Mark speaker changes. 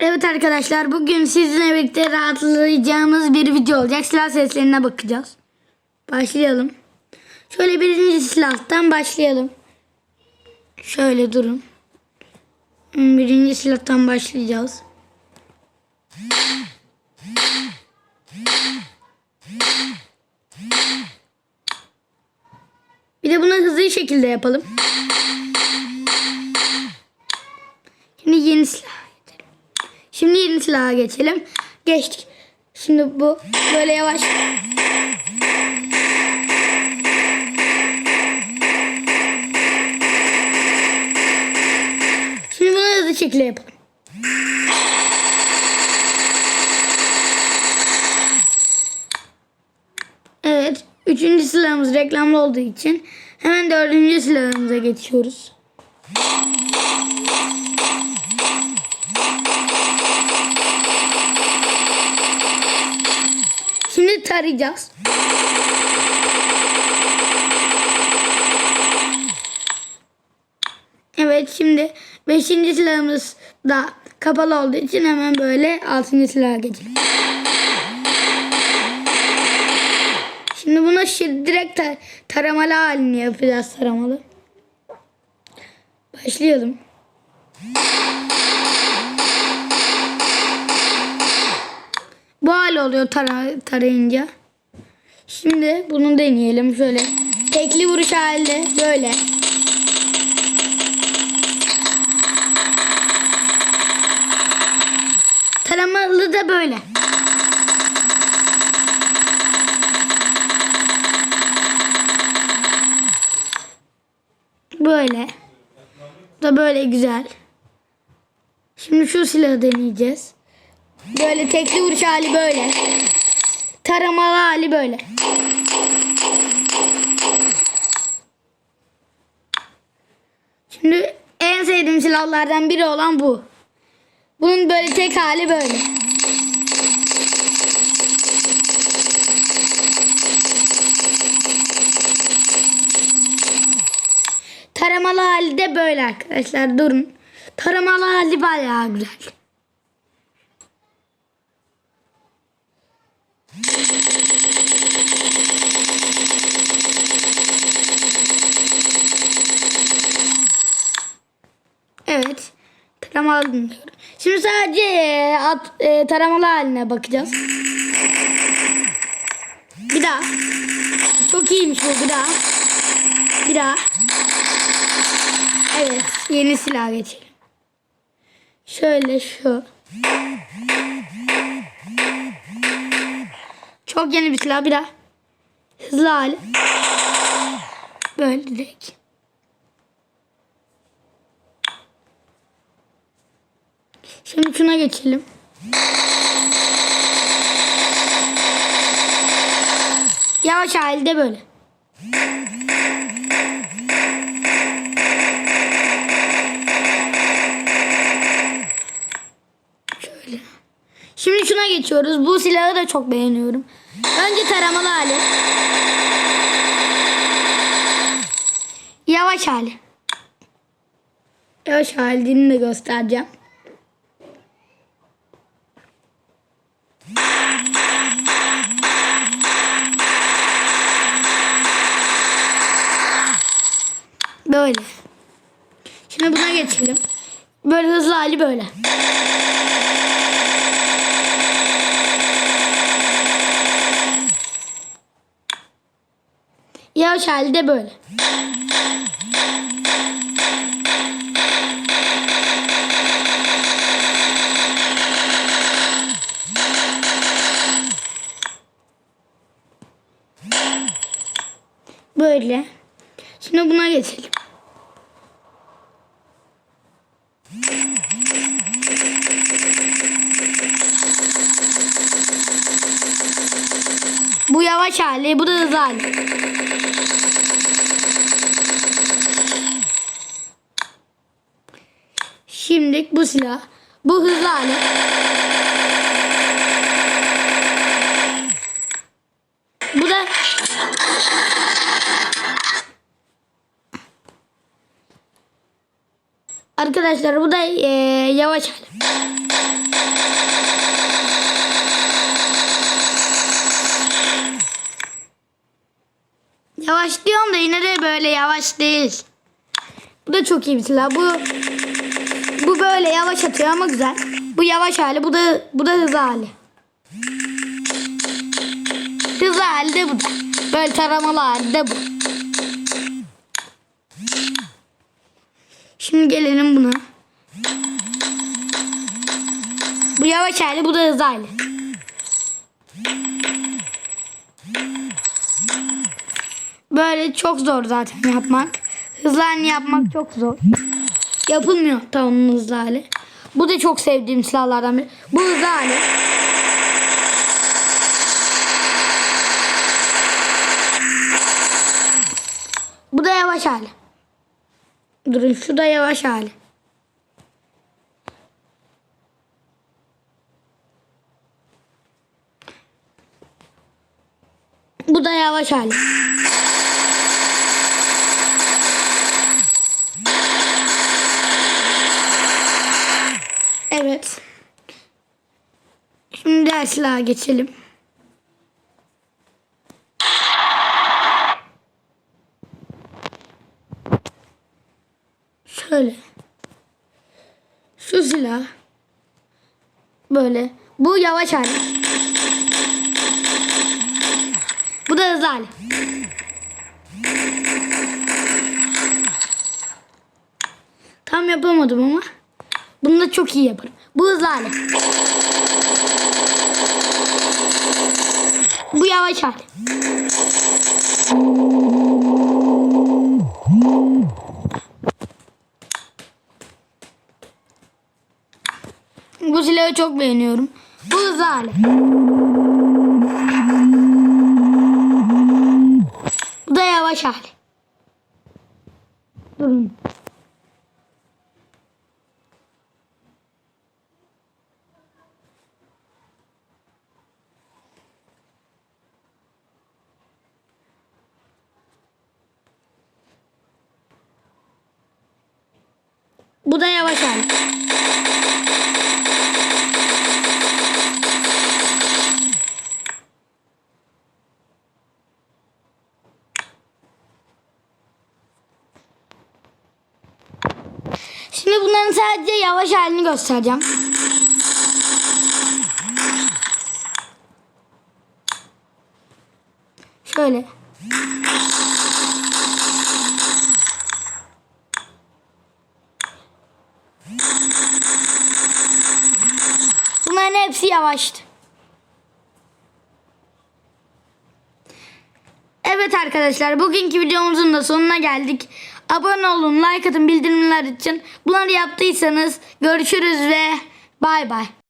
Speaker 1: Evet arkadaşlar bugün sizinle birlikte rahatlayacağımız bir video olacak. Silah seslerine bakacağız. Başlayalım. Şöyle birinci silahtan başlayalım. Şöyle durun. Hmm, Birinci silahtan başlayacağız. Bir de bunu hızlı şekilde yapalım. Şimdi yeni silaha geçelim. Geçtik. Şimdi bu böyle yavaş. Şimdi bunu hızlı şekilde yapalım. Evet. Üçüncü silahımız reklamlı olduğu için hemen dördüncü silahımıza geçiyoruz. Şimdi tarayacağız. Evet şimdi 5. silahımız da kapalı olduğu için hemen böyle 6. silaha geçelim. Şimdi buna şi- direkt ta- taramalı halini yapacağız taramalı. Başlayalım. Bu hal oluyor tara tarayınca. Şimdi bunu deneyelim şöyle. Tekli vuruş halde böyle. Taramalı da böyle. Böyle. Bu da böyle güzel. Şimdi şu silahı deneyeceğiz. Böyle tekli vuruş hali böyle. Taramalı hali böyle. Şimdi en sevdiğim silahlardan biri olan bu. Bunun böyle tek hali böyle. Taramalı hali de böyle arkadaşlar. Durun. Taramalı hali bayağı güzel. Evet. Taramalı dinliyorum. Şimdi sadece e, at, e, taramalı haline bakacağız. Bir daha. Çok iyiymiş bu. Bir daha. Bir daha. Evet. Yeni silah geçelim. Şöyle şu. Çok yeni bir silah. Bir daha. Hızlı hali. Böyle direkt. Şimdi şuna geçelim. Yavaş halde böyle. Şimdi şuna geçiyoruz. Bu silahı da çok beğeniyorum. Önce taramalı hali. Yavaş hali. Yavaş halini de göstereceğim. Böyle. Şimdi buna geçelim. Böyle hızlı hali böyle. Yavaş hali de böyle. Böyle. Şimdi buna geçelim. Bu yavaş hali, bu da hızlı hali. demek bu silah. Bu hızlı alet. Bu da Arkadaşlar bu da e, yavaş alet. Yavaş diyorum da yine de böyle yavaş değil. Bu da çok iyi bir silah. Bu böyle yavaş atıyor ama güzel. Bu yavaş hali, bu da bu da hızlı hali. Hızlı hali de bu da. Böyle taramalı hali de bu. Şimdi gelelim buna. Bu yavaş hali, bu da hızlı hali. Böyle çok zor zaten yapmak. Hızlı halini yapmak çok zor. Yapılmıyor tamam hızlı hali. Bu da çok sevdiğim silahlardan biri. Bu hızlı hali. Bu da yavaş hali. Durun şu da yavaş hali. Bu da yavaş hali. Evet. Şimdi silaha geçelim. Şöyle. Şu silah. Böyle. Bu yavaş hali. Bu da hızlı hali. Tam yapamadım ama. Bunu da çok iyi yaparım. Bu hızlı hali. Bu yavaş hali. Bu silahı çok beğeniyorum. Bu hızlı hali. Bu da yavaş hali. Durun. Bu da yavaş hali. Şimdi bunların sadece yavaş halini göstereceğim. Şöyle. Hepsi yavaştı. Evet arkadaşlar bugünkü videomuzun da sonuna geldik. Abone olun, like atın bildirimler için. Bunları yaptıysanız görüşürüz ve bay bay.